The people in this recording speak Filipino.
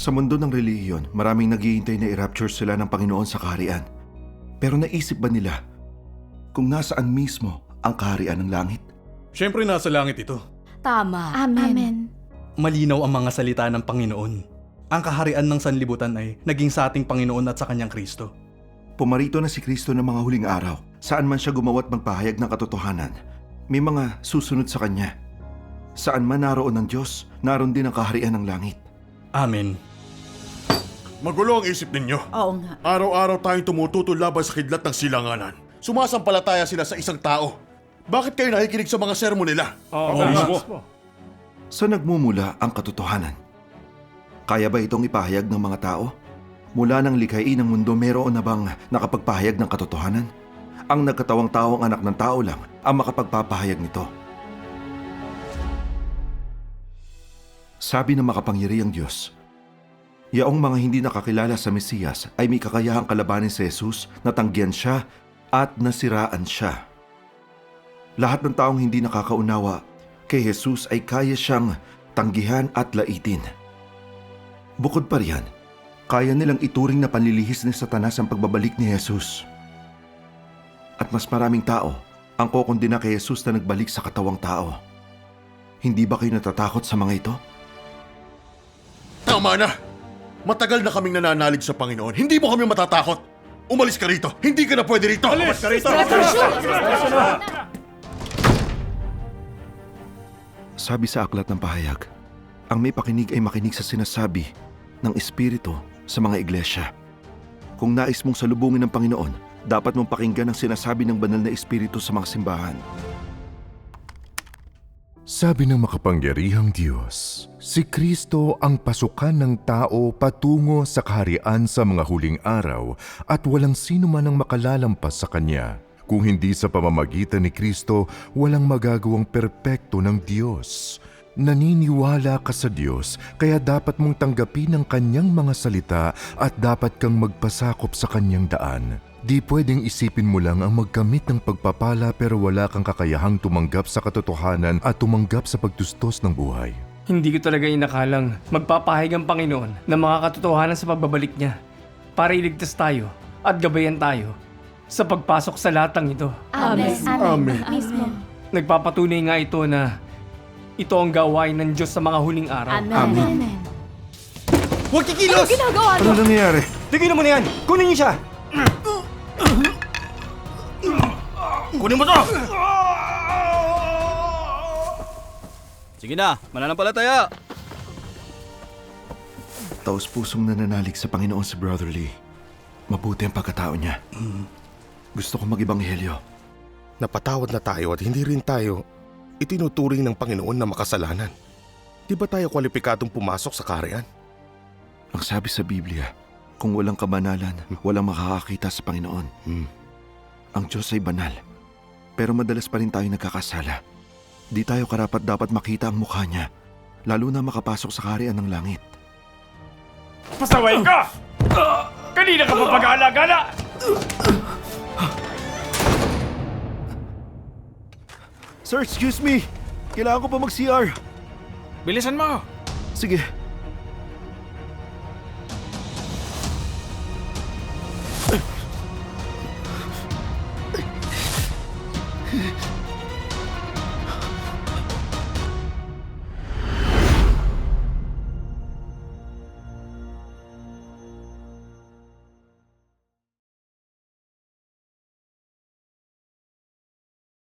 Sa mundo ng relihiyon, maraming naghihintay na i-rapture sila ng Panginoon sa kaharian. Pero naisip ba nila kung nasaan mismo ang kaharian ng langit? Siyempre nasa langit ito. Tama. Amen. Malinaw ang mga salita ng Panginoon. Ang kaharian ng sanlibutan ay naging sa ating Panginoon at sa kanyang Kristo. Pumarito na si Kristo ng mga huling araw. Saan man siya gumawa at magpahayag ng katotohanan, may mga susunod sa kanya. Saan man naroon ng Diyos, naroon din ang kaharian ng langit. Amen. Magulo ang isip ninyo. Oo nga. Araw-araw tayong tumututol laban sa kidlat ng silanganan. Sumasampalataya sila sa isang tao. Bakit kayo nakikinig sa mga sermon nila? Oo, mismo. Sa nagmumula ang katotohanan? Kaya ba itong ipahayag ng mga tao? Mula ng likhain ng mundo meron na bang nakapagpahayag ng katotohanan? Ang nagkatawang tao ang anak ng tao lang ang makapagpapahayag nito. Sabi ng makapangyariang Diyos, Yaong mga hindi nakakilala sa Mesiyas ay may kakayahang kalabanin si Jesus, natanggihan siya at nasiraan siya. Lahat ng taong hindi nakakaunawa kay Jesus ay kaya siyang tanggihan at laitin. Bukod pa riyan, kaya nilang ituring na panlilihis ni Satanas ang pagbabalik ni Jesus. At mas maraming tao ang kokondina kay Jesus na nagbalik sa katawang tao. Hindi ba kayo natatakot sa mga ito? Tama na! Matagal na kaming nananalig sa Panginoon. Hindi mo kami matatakot. Umalis ka rito. Hindi ka na pwede rito. Umalis ka rito. Sabi sa aklat ng pahayag, ang may pakinig ay makinig sa sinasabi ng Espiritu sa mga iglesia. Kung nais mong salubungin ng Panginoon, dapat mong pakinggan ang sinasabi ng banal na Espiritu sa mga simbahan. Sabi ng makapangyarihang Diyos, si Kristo ang pasukan ng tao patungo sa kaharian sa mga huling araw at walang sino man ang makalalampas sa Kanya. Kung hindi sa pamamagitan ni Kristo, walang magagawang perpekto ng Diyos. Naniniwala ka sa Diyos, kaya dapat mong tanggapin ang Kanyang mga salita at dapat kang magpasakop sa Kanyang daan. Di pwedeng isipin mo lang ang magkamit ng pagpapala pero wala kang kakayahang tumanggap sa katotohanan at tumanggap sa pagtustos ng buhay. Hindi ko talaga inakalang magpapahayag ang Panginoon ng mga katotohanan sa pagbabalik niya para iligtas tayo at gabayan tayo sa pagpasok sa latang ito. Amen. Amen. Mismo. Nagpapatunay nga ito na ito ang gawain ng Diyos sa mga huling araw. Amen. Amen. Amen. Huwag kikilos! Ginagawa Ano nangyayari? Tignan mo na yan! Kunin niyo siya! Kunin mo to! Sige na, mananampalataya! Taos pusong nananalig sa Panginoon si Brother Lee. Mabuti ang pagkatao niya. Gusto ko mag-ibanghelyo. Napatawad na tayo at hindi rin tayo itinuturing ng Panginoon na makasalanan. Di ba tayo kwalipikadong pumasok sa kaharian? Ang sabi sa Biblia, kung walang kabanalan, walang makakakita sa Panginoon. Hmm. Ang Diyos ay banal. Pero madalas pa rin tayo nagkakasala. Di tayo karapat dapat makita ang mukha niya, lalo na makapasok sa kaharian ng langit. Pasaway ka! Kanina ka pa pag-alagala! Sir, excuse me. Kailangan ko pa mag-CR. Bilisan mo! Sige. Sige.